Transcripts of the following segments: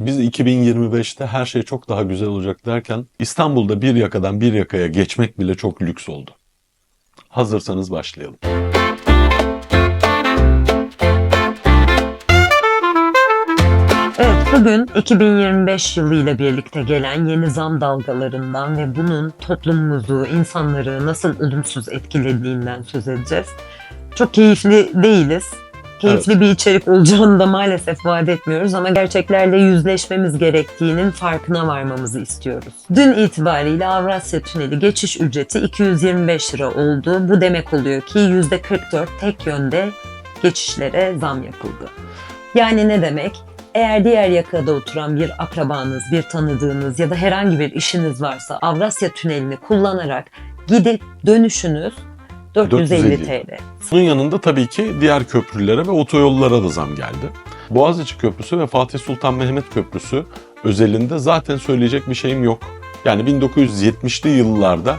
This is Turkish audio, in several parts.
Biz 2025'te her şey çok daha güzel olacak derken İstanbul'da bir yakadan bir yakaya geçmek bile çok lüks oldu. Hazırsanız başlayalım. Evet, bugün 2025 yılı ile birlikte gelen yeni zam dalgalarından ve bunun toplumumuzu, insanları nasıl olumsuz etkilediğinden söz edeceğiz. Çok keyifli değiliz. Keyifli bir içerik olacağını da maalesef vaat etmiyoruz ama gerçeklerle yüzleşmemiz gerektiğinin farkına varmamızı istiyoruz. Dün itibariyle Avrasya Tüneli geçiş ücreti 225 lira oldu. Bu demek oluyor ki %44 tek yönde geçişlere zam yapıldı. Yani ne demek? Eğer diğer yakada oturan bir akrabanız, bir tanıdığınız ya da herhangi bir işiniz varsa Avrasya Tüneli'ni kullanarak gidip dönüşünüz 450 450. TL. Bunun yanında tabii ki diğer köprülere ve otoyollara da zam geldi. Boğaziçi Köprüsü ve Fatih Sultan Mehmet Köprüsü özelinde zaten söyleyecek bir şeyim yok. Yani 1970'li yıllarda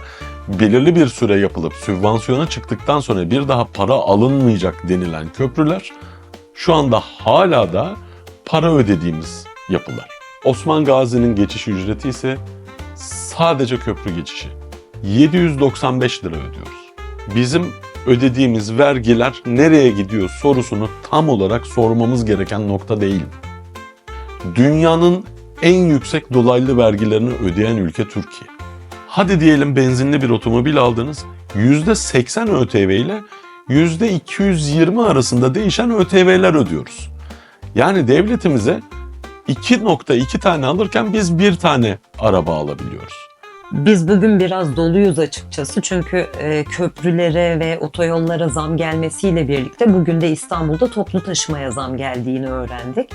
belirli bir süre yapılıp sübvansiyona çıktıktan sonra bir daha para alınmayacak denilen köprüler şu anda hala da para ödediğimiz yapılar. Osman Gazi'nin geçiş ücreti ise sadece köprü geçişi 795 lira ödüyoruz. Bizim ödediğimiz vergiler nereye gidiyor sorusunu tam olarak sormamız gereken nokta değil. Dünyanın en yüksek dolaylı vergilerini ödeyen ülke Türkiye. Hadi diyelim benzinli bir otomobil aldınız. %80 ÖTV ile %220 arasında değişen ÖTV'ler ödüyoruz. Yani devletimize 2.2 tane alırken biz bir tane araba alabiliyoruz. Biz bugün biraz doluyuz açıkçası çünkü e, köprülere ve otoyollara zam gelmesiyle birlikte bugün de İstanbul'da toplu taşımaya zam geldiğini öğrendik.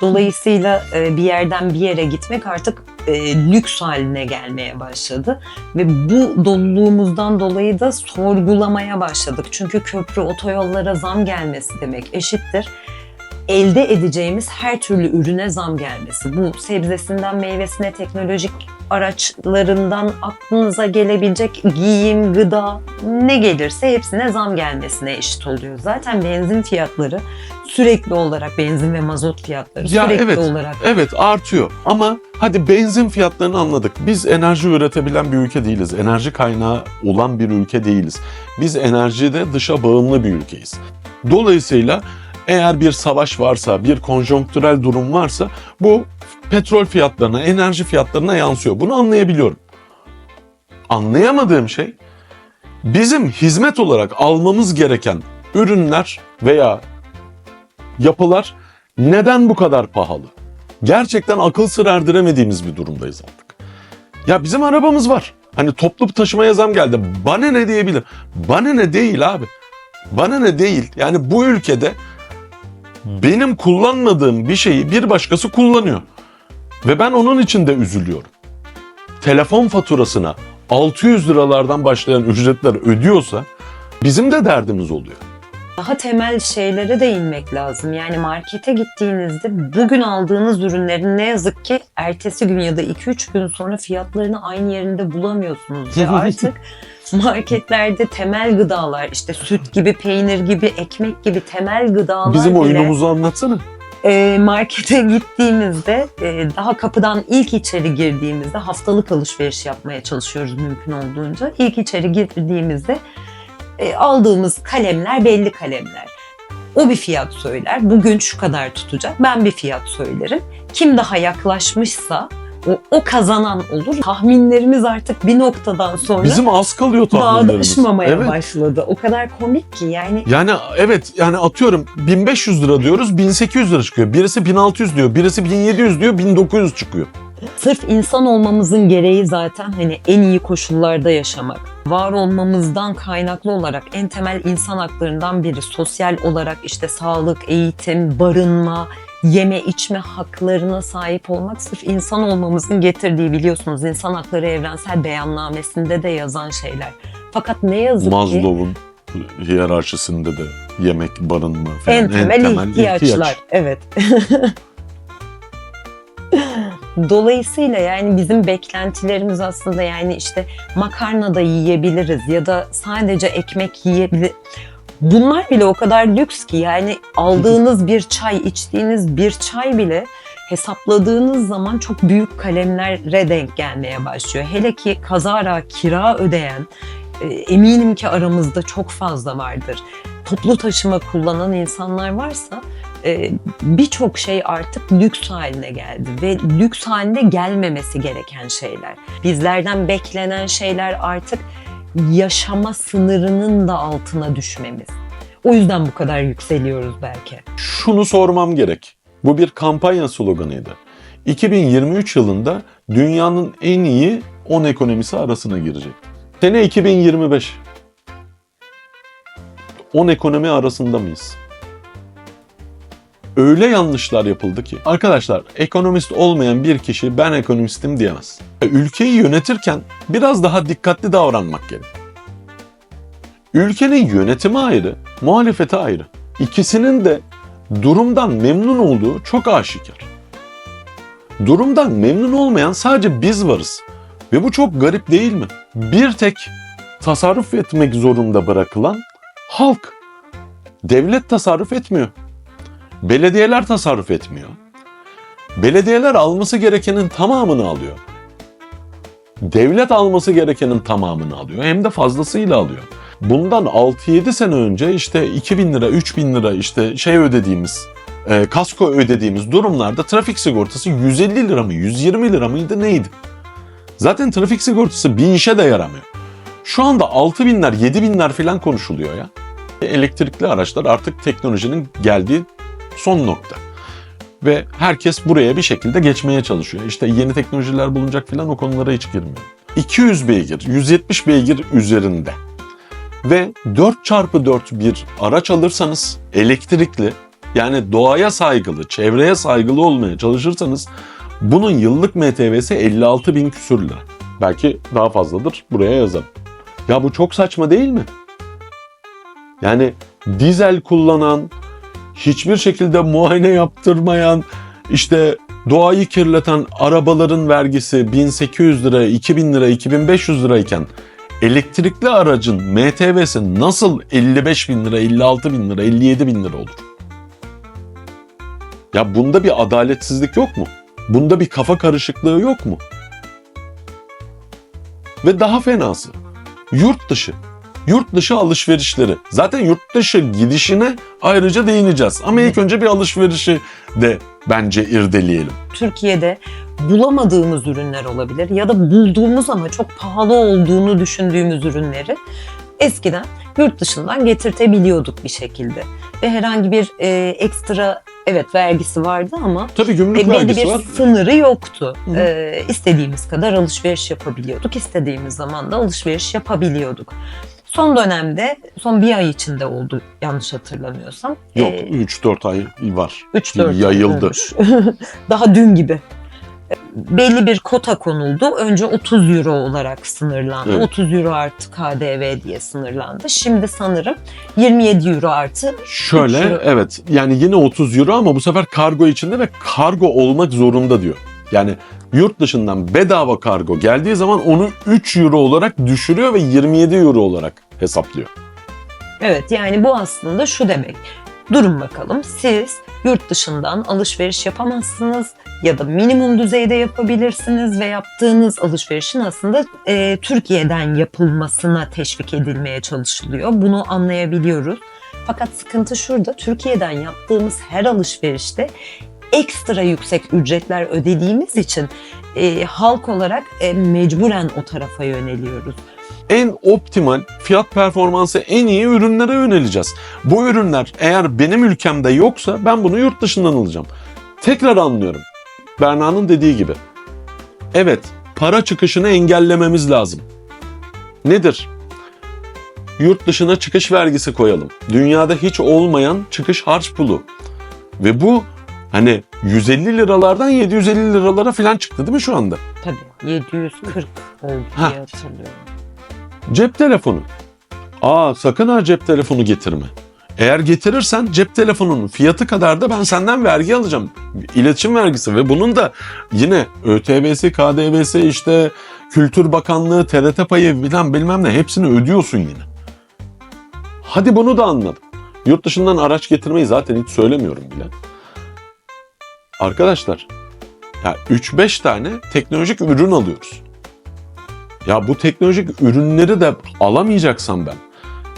Dolayısıyla e, bir yerden bir yere gitmek artık e, lüks haline gelmeye başladı ve bu doluluğumuzdan dolayı da sorgulamaya başladık. Çünkü köprü otoyollara zam gelmesi demek eşittir elde edeceğimiz her türlü ürüne zam gelmesi. Bu sebzesinden meyvesine teknolojik araçlarından aklınıza gelebilecek giyim, gıda ne gelirse hepsine zam gelmesine eşit oluyor. Zaten benzin fiyatları sürekli olarak benzin ve mazot fiyatları Ya sürekli evet, olarak Evet artıyor ama hadi benzin fiyatlarını anladık. Biz enerji üretebilen bir ülke değiliz. Enerji kaynağı olan bir ülke değiliz. Biz enerjide dışa bağımlı bir ülkeyiz. Dolayısıyla eğer bir savaş varsa, bir konjonktürel durum varsa bu petrol fiyatlarına, enerji fiyatlarına yansıyor. Bunu anlayabiliyorum. Anlayamadığım şey bizim hizmet olarak almamız gereken ürünler veya yapılar neden bu kadar pahalı? Gerçekten akıl sır erdiremediğimiz bir durumdayız artık. Ya bizim arabamız var. Hani toplu taşımaya zam geldi. Bana ne diyebilir? Bana ne değil abi. Bana ne değil. Yani bu ülkede benim kullanmadığım bir şeyi bir başkası kullanıyor. Ve ben onun için de üzülüyorum. Telefon faturasına 600 liralardan başlayan ücretler ödüyorsa bizim de derdimiz oluyor. daha temel şeylere de inmek lazım. Yani markete gittiğinizde bugün aldığınız ürünlerin ne yazık ki ertesi gün ya da 2-3 gün sonra fiyatlarını aynı yerinde bulamıyorsunuz. Ve artık marketlerde temel gıdalar işte süt gibi, peynir gibi, ekmek gibi temel gıdalar Bizim bile oyunumuzu anlatsana. e, markete gittiğimizde e, daha kapıdan ilk içeri girdiğimizde haftalık alışveriş yapmaya çalışıyoruz mümkün olduğunca. İlk içeri girdiğimizde e, aldığımız kalemler belli kalemler. O bir fiyat söyler. Bugün şu kadar tutacak. Ben bir fiyat söylerim. Kim daha yaklaşmışsa o, kazanan olur. Tahminlerimiz artık bir noktadan sonra Bizim az kalıyor tahminlerimiz. bağdaşmamaya Evet. başladı. O kadar komik ki yani Yani evet yani atıyorum 1500 lira diyoruz 1800 lira çıkıyor. Birisi 1600 diyor, birisi 1700 diyor, 1900 çıkıyor. Sırf insan olmamızın gereği zaten hani en iyi koşullarda yaşamak. Var olmamızdan kaynaklı olarak en temel insan haklarından biri sosyal olarak işte sağlık, eğitim, barınma, yeme içme haklarına sahip olmak sırf insan olmamızın getirdiği biliyorsunuz insan hakları evrensel beyannamesinde de yazan şeyler. Fakat ne yazık ki Maslow'un hiyerarşisinde de yemek, barınma falan en temel, ihtiyaçlar. ihtiyaç. Evet. Dolayısıyla yani bizim beklentilerimiz aslında yani işte makarna da yiyebiliriz ya da sadece ekmek yiyebilir. Bunlar bile o kadar lüks ki yani aldığınız bir çay, içtiğiniz bir çay bile hesapladığınız zaman çok büyük kalemlere denk gelmeye başlıyor. Hele ki kazara kira ödeyen e, eminim ki aramızda çok fazla vardır. Toplu taşıma kullanan insanlar varsa e, birçok şey artık lüks haline geldi ve lüks haline gelmemesi gereken şeyler. Bizlerden beklenen şeyler artık yaşama sınırının da altına düşmemiz. O yüzden bu kadar yükseliyoruz belki. Şunu sormam gerek. Bu bir kampanya sloganıydı. 2023 yılında dünyanın en iyi 10 ekonomisi arasına girecek. Sene 2025. 10 ekonomi arasında mıyız? Öyle yanlışlar yapıldı ki. Arkadaşlar ekonomist olmayan bir kişi ben ekonomistim diyemez. Ülkeyi yönetirken biraz daha dikkatli davranmak gerek. Ülkenin yönetimi ayrı, muhalefeti ayrı. İkisinin de durumdan memnun olduğu çok aşikar. Durumdan memnun olmayan sadece biz varız. Ve bu çok garip değil mi? Bir tek tasarruf etmek zorunda bırakılan halk. Devlet tasarruf etmiyor. Belediyeler tasarruf etmiyor. Belediyeler alması gerekenin tamamını alıyor. Devlet alması gerekenin tamamını alıyor. Hem de fazlasıyla alıyor. Bundan 6-7 sene önce işte 2000 lira, 3000 lira işte şey ödediğimiz, e, kasko ödediğimiz durumlarda trafik sigortası 150 lira mı, 120 lira mıydı neydi? Zaten trafik sigortası bir işe de yaramıyor. Şu anda 6 binler, 7 binler falan konuşuluyor ya. Elektrikli araçlar artık teknolojinin geldiği son nokta. Ve herkes buraya bir şekilde geçmeye çalışıyor. İşte yeni teknolojiler bulunacak falan o konulara hiç girmiyor. 200 beygir, 170 beygir üzerinde ve 4x4 bir araç alırsanız elektrikli yani doğaya saygılı, çevreye saygılı olmaya çalışırsanız bunun yıllık MTV'si 56 bin küsür lira. Belki daha fazladır buraya yazarım. Ya bu çok saçma değil mi? Yani dizel kullanan, hiçbir şekilde muayene yaptırmayan, işte doğayı kirleten arabaların vergisi 1800 lira, 2000 lira, 2500 lirayken elektrikli aracın MTV'si nasıl 55 bin lira, 56 bin lira, 57 bin lira olur? Ya bunda bir adaletsizlik yok mu? Bunda bir kafa karışıklığı yok mu? Ve daha fenası yurt dışı. Yurt dışı alışverişleri. Zaten yurt dışı gidişine ayrıca değineceğiz. Ama ilk önce bir alışverişi de bence irdeleyelim. Türkiye'de bulamadığımız ürünler olabilir ya da bulduğumuz ama çok pahalı olduğunu düşündüğümüz ürünleri eskiden yurt dışından getirtebiliyorduk bir şekilde. Ve herhangi bir e, ekstra evet vergisi vardı ama Tabii gümrük e, vergisi bir var. sınırı yoktu. Hı. E, istediğimiz kadar alışveriş yapabiliyorduk. istediğimiz zaman da alışveriş yapabiliyorduk. Son dönemde, son bir ay içinde oldu yanlış hatırlamıyorsam. Yok E, 3-4 ay var. 3-4 Yayıldı. Daha dün gibi. Belli bir kota konuldu. Önce 30 euro olarak sınırlandı. Evet. 30 euro artı KDV diye sınırlandı. Şimdi sanırım 27 euro artı Şöyle euro. evet yani yine 30 euro ama bu sefer kargo içinde ve kargo olmak zorunda diyor. Yani yurt dışından bedava kargo geldiği zaman onu 3 euro olarak düşürüyor ve 27 euro olarak hesaplıyor. Evet yani bu aslında şu demek. Durun bakalım siz yurt dışından alışveriş yapamazsınız ya da minimum düzeyde yapabilirsiniz ve yaptığınız alışverişin aslında e, Türkiye'den yapılmasına teşvik edilmeye çalışılıyor. Bunu anlayabiliyoruz. Fakat sıkıntı şurada Türkiye'den yaptığımız her alışverişte ekstra yüksek ücretler ödediğimiz için e, halk olarak e, mecburen o tarafa yöneliyoruz. En optimal fiyat performansı en iyi ürünlere yöneleceğiz. Bu ürünler eğer benim ülkemde yoksa ben bunu yurt dışından alacağım. Tekrar anlıyorum. Berna'nın dediği gibi. Evet, para çıkışını engellememiz lazım. Nedir? Yurt dışına çıkış vergisi koyalım. Dünyada hiç olmayan çıkış harç pulu. Ve bu hani 150 liralardan 750 liralara falan çıktı değil mi şu anda? Tabii 740 oldu Ha. diye hatırlıyorum. Cep telefonu. Aa sakın ha cep telefonu getirme. Eğer getirirsen cep telefonunun fiyatı kadar da ben senden vergi alacağım. İletişim vergisi ve bunun da yine ÖTV'si, KDV'si işte Kültür Bakanlığı, TRT payı bilen bilmem ne hepsini ödüyorsun yine. Hadi bunu da anladım. Yurt dışından araç getirmeyi zaten hiç söylemiyorum bile. Arkadaşlar ya 3-5 tane teknolojik ürün alıyoruz. Ya bu teknolojik ürünleri de alamayacaksam ben,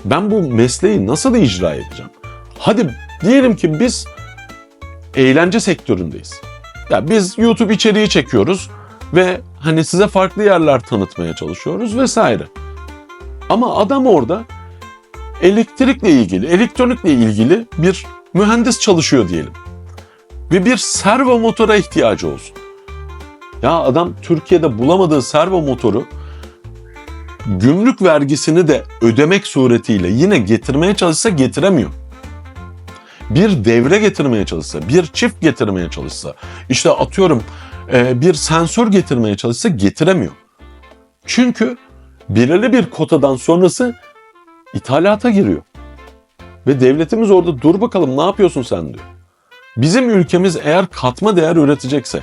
ben bu mesleği nasıl icra edeceğim? Hadi diyelim ki biz eğlence sektöründeyiz. Ya biz YouTube içeriği çekiyoruz ve hani size farklı yerler tanıtmaya çalışıyoruz vesaire. Ama adam orada elektrikle ilgili, elektronikle ilgili bir mühendis çalışıyor diyelim. Ve bir servo motora ihtiyacı olsun. Ya adam Türkiye'de bulamadığı servo motoru gümrük vergisini de ödemek suretiyle yine getirmeye çalışsa getiremiyor. Bir devre getirmeye çalışsa, bir çift getirmeye çalışsa, işte atıyorum e, bir sensör getirmeye çalışsa getiremiyor. Çünkü belirli bir kotadan sonrası ithalata giriyor. Ve devletimiz orada dur bakalım ne yapıyorsun sen diyor. Bizim ülkemiz eğer katma değer üretecekse,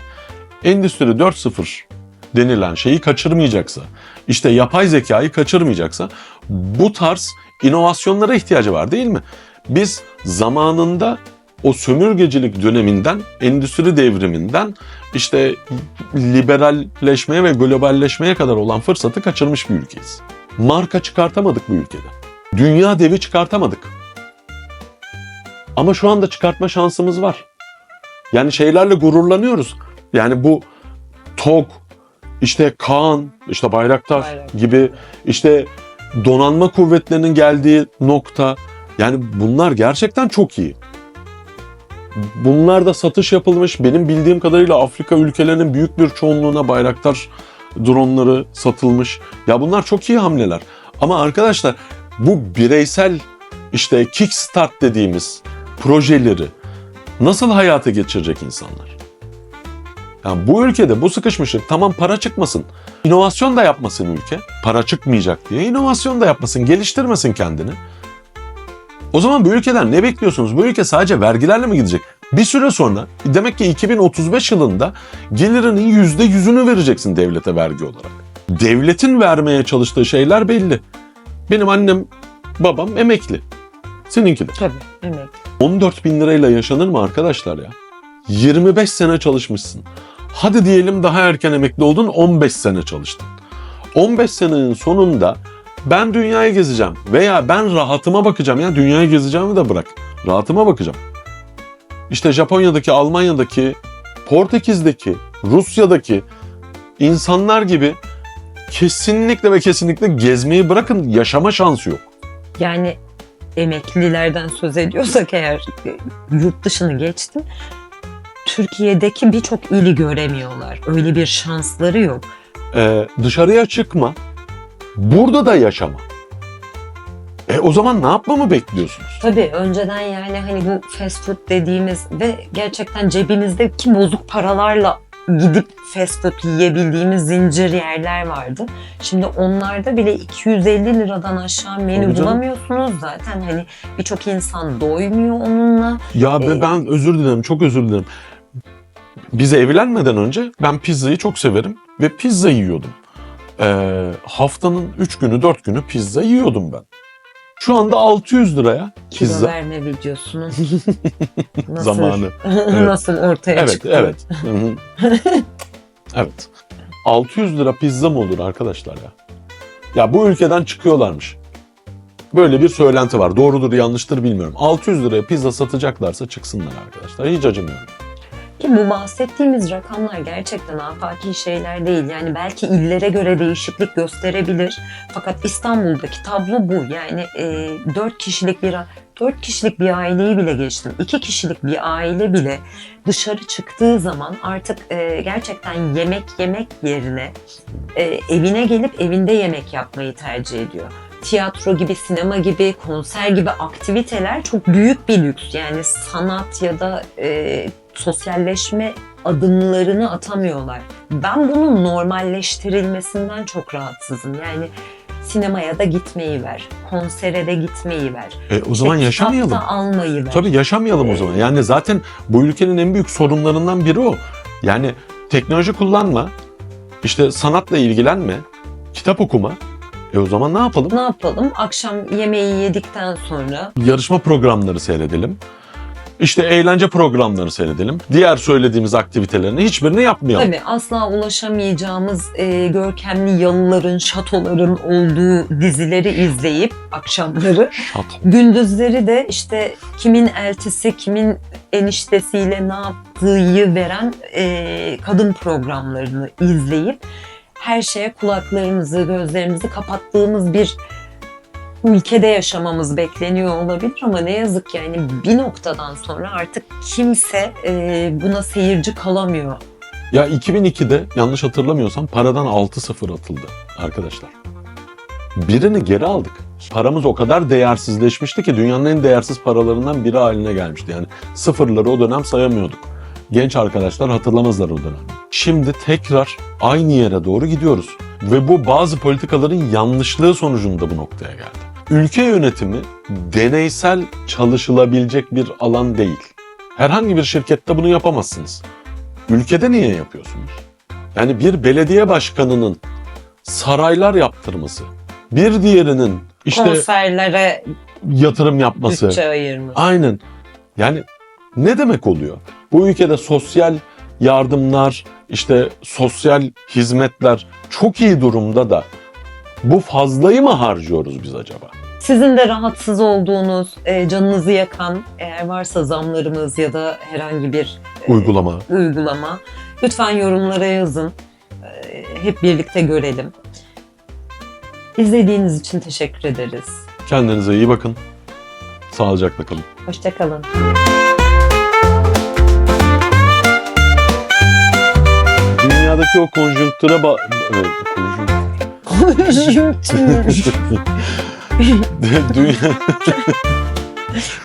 Endüstri 4.0 denilen şeyi kaçırmayacaksa, işte yapay zekayı kaçırmayacaksa bu tarz inovasyonlara ihtiyacı var değil mi? Biz zamanında o sömürgecilik döneminden, endüstri devriminden işte liberalleşmeye ve globalleşmeye kadar olan fırsatı kaçırmış bir ülkeyiz. Marka çıkartamadık bu ülkede. Dünya devi çıkartamadık. Ama şu anda çıkartma şansımız var. Yani şeylerle gururlanıyoruz. Yani bu TOG, işte Kaan, işte Bayraktar Bayraktar. gibi işte donanma kuvvetlerinin geldiği nokta. Yani bunlar gerçekten çok iyi. Bunlar da satış yapılmış. Benim bildiğim kadarıyla Afrika ülkelerinin büyük bir çoğunluğuna Bayraktar dronları satılmış. Ya bunlar çok iyi hamleler. Ama arkadaşlar bu bireysel işte kickstart dediğimiz projeleri nasıl hayata geçirecek insanlar? Yani bu ülkede bu sıkışmışlık tamam para çıkmasın. İnovasyon da yapmasın ülke. Para çıkmayacak diye inovasyon da yapmasın, geliştirmesin kendini. O zaman bu ülkeden ne bekliyorsunuz? Bu ülke sadece vergilerle mi gidecek? Bir süre sonra demek ki 2035 yılında gelirinin %100'ünü vereceksin devlete vergi olarak. Devletin vermeye çalıştığı şeyler belli. Benim annem, babam emekli. Seninki de. Tabii, emekli. 14 bin lirayla yaşanır mı arkadaşlar ya? 25 sene çalışmışsın. Hadi diyelim daha erken emekli oldun 15 sene çalıştın. 15 senenin sonunda ben dünyayı gezeceğim veya ben rahatıma bakacağım ya dünyayı gezeceğimi de bırak. Rahatıma bakacağım. İşte Japonya'daki, Almanya'daki, Portekiz'deki, Rusya'daki insanlar gibi kesinlikle ve kesinlikle gezmeyi bırakın yaşama şansı yok. Yani emeklilerden söz ediyorsak eğer e, yurt dışını geçtim. Türkiye'deki birçok ili göremiyorlar. Öyle bir şansları yok. Ee, dışarıya çıkma. Burada da yaşama. E o zaman ne yapmamı bekliyorsunuz? Tabii önceden yani hani bu fast food dediğimiz ve gerçekten cebimizdeki bozuk paralarla gidip fast food yiyebildiğimiz zincir yerler vardı. Şimdi onlarda bile 250 liradan aşağı menü Tabii canım. bulamıyorsunuz zaten hani birçok insan doymuyor onunla. Ya be Ee, ben özür dilerim, çok özür dilerim. Biz evlenmeden önce ben pizzayı çok severim ve pizza yiyordum. Ee, haftanın 3 günü 4 günü pizza yiyordum ben. Şu anda 600 liraya Kilo pizza verme videosunun nasıl, zamanı. nasıl ortaya Evet, çıktı. evet. Hı. evet. 600 lira pizza mı olur arkadaşlar ya? Ya bu ülkeden çıkıyorlarmış. Böyle bir söylenti var. Doğrudur yanlıştır bilmiyorum. 600 liraya pizza satacaklarsa çıksınlar arkadaşlar. Hiç acımıyorum. Ki bu bahsettiğimiz rakamlar gerçekten afaki şeyler değil. Yani belki illere göre değişiklik gösterebilir. Fakat İstanbul'daki tablo bu. Yani e, 4 kişilik bir 4 kişilik bir aileyi bile geçtim. 2 kişilik bir aile bile dışarı çıktığı zaman artık e, gerçekten yemek yemek yerine e, evine gelip evinde yemek yapmayı tercih ediyor. Tiyatro gibi, sinema gibi, konser gibi aktiviteler çok büyük bir lüks. Yani sanat ya da e, sosyalleşme adımlarını atamıyorlar. Ben bunun normalleştirilmesinden çok rahatsızım. Yani sinemaya da gitmeyi ver, konsere de gitmeyi ver. E, o zaman İşte yaşamayalım. almayı ver. Tabii yaşamayalım o zaman. Yani zaten bu ülkenin en büyük sorunlarından biri o. Yani teknoloji kullanma, işte sanatla ilgilenme, kitap okuma. E o zaman ne yapalım? Ne yapalım? Akşam yemeği yedikten sonra Yarışma programları seyredelim. İşte eğlence programları seyredelim. Diğer söylediğimiz aktivitelerin hiçbirini yapmayalım. Tabii asla ulaşamayacağımız e, görkemli yalıların, şatoların olduğu dizileri izleyip akşamları Şato. gündüzleri de işte kimin eltisi, kimin eniştesiyle ne yaptığı veren e, kadın programlarını izleyip her şeye kulaklarımızı, gözlerimizi kapattığımız bir ülkede yaşamamız bekleniyor olabilir ama ne yazık ki yani bir noktadan sonra artık kimse e, buna seyirci kalamıyor. Ya 2002'de yanlış hatırlamıyorsam paradan 6-0 atıldı arkadaşlar. Birini geri aldık. Paramız o kadar değersizleşmişti ki dünyanın en değersiz paralarından biri haline gelmişti. Yani sıfırları o dönem sayamıyorduk. Genç arkadaşlar hatırlamazlar o dönem. Şimdi tekrar aynı yere doğru gidiyoruz. Ve bu bazı politikaların yanlışlığı sonucunda bu noktaya geldi. Ülke yönetimi deneysel çalışılabilecek bir alan değil. Herhangi bir şirkette bunu yapamazsınız. Ülkede niye yapıyorsunuz? Yani bir belediye başkanının saraylar yaptırması, bir diğerinin işte Konserlere yatırım yapması. bütçe ayırması. Aynen. Yani ne demek oluyor? Bu ülkede sosyal yardımlar, işte sosyal hizmetler çok iyi durumda da bu fazlayı mı harcıyoruz biz acaba? Sizin de rahatsız olduğunuz, e, canınızı yakan eğer varsa zamlarımız ya da herhangi bir e, Uygulama. uygulama lütfen yorumlara yazın. E, hep birlikte görelim. İzlediğiniz için teşekkür ederiz. Kendinize iyi bakın. Sağlıcakla kalın. Hoşçakalın. Dünyadaki o konjonktüre ba... Evet, konjonktür. Dünya...